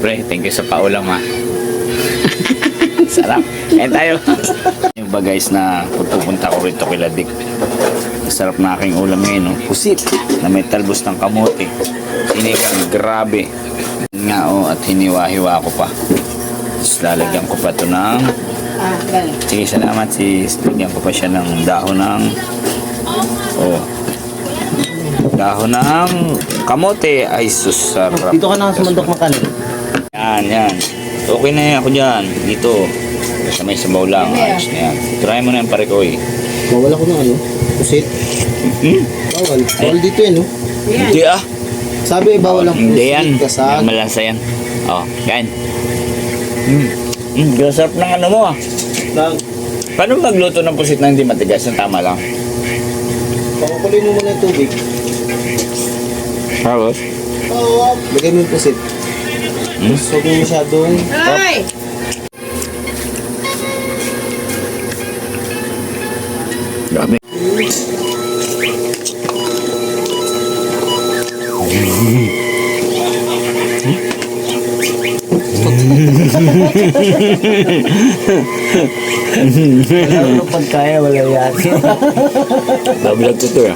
Pre, thank you sa paulam ha. Sarap. Kain tayo. Yung ba guys na pupunta ko rito kay Ladik. Sarap na aking ulam ngayon. No? Pusit na may talbos ng kamote. Sinigang grabe. Nga oh, at hiniwa-hiwa ko pa. Tapos lalagyan ko pa ito ng... Ah. Sige, salamat sis. Lagyan ko pa siya ng dahon ng... Oh. Dahon ng kamote. Ay, sus, sarap. Dito ka na sa mandok makanin. Yan, yan. Okay na yan ako dyan. Dito. Sa may sabaw lang. Ayos na yan. Try mo na yung pare ko eh. Bawal ako ng ano, pusit. Hmm? Bawal. Bawal dito yan, no? Hindi ah. Sabi, bawal ang Hindi yan. kasag. Malasa yan. Oh, yan. Hmm. Hmm, sarap ng ano mo ah. Nang, Paano magluto ng pusit na hindi matigas? Yung tama lang. pakukulin mo muna yung tubig. Tapos? Oo. Lagay mo yung pusit. Hmm? Huwag mo masyadong... Ay! Wala mo pagkaya, wala yan. Babilag ko ito eh.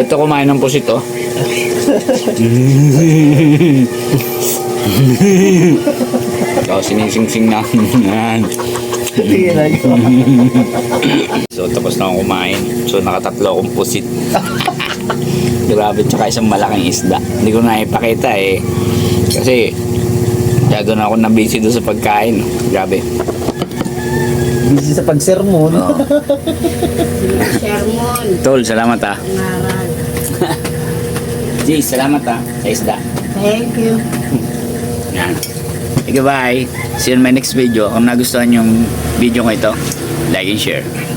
Ito kumain ng pusit oh. Ikaw sinising-sing na. Yan. So tapos na akong kumain. So nakatatlo akong pusit. Grabe, tsaka isang malaking isda. Hindi ko na ipakita eh. Kasi Masyado na ako na busy doon sa pagkain. Grabe. Busy sa pagsermon. Oo. Shermon. Tol, salamat ah. Jay, salamat ah. Sa isda. Thank you. Yan. Okay, bye. See you in my next video. Kung nagustuhan yung video ko ito, like and share.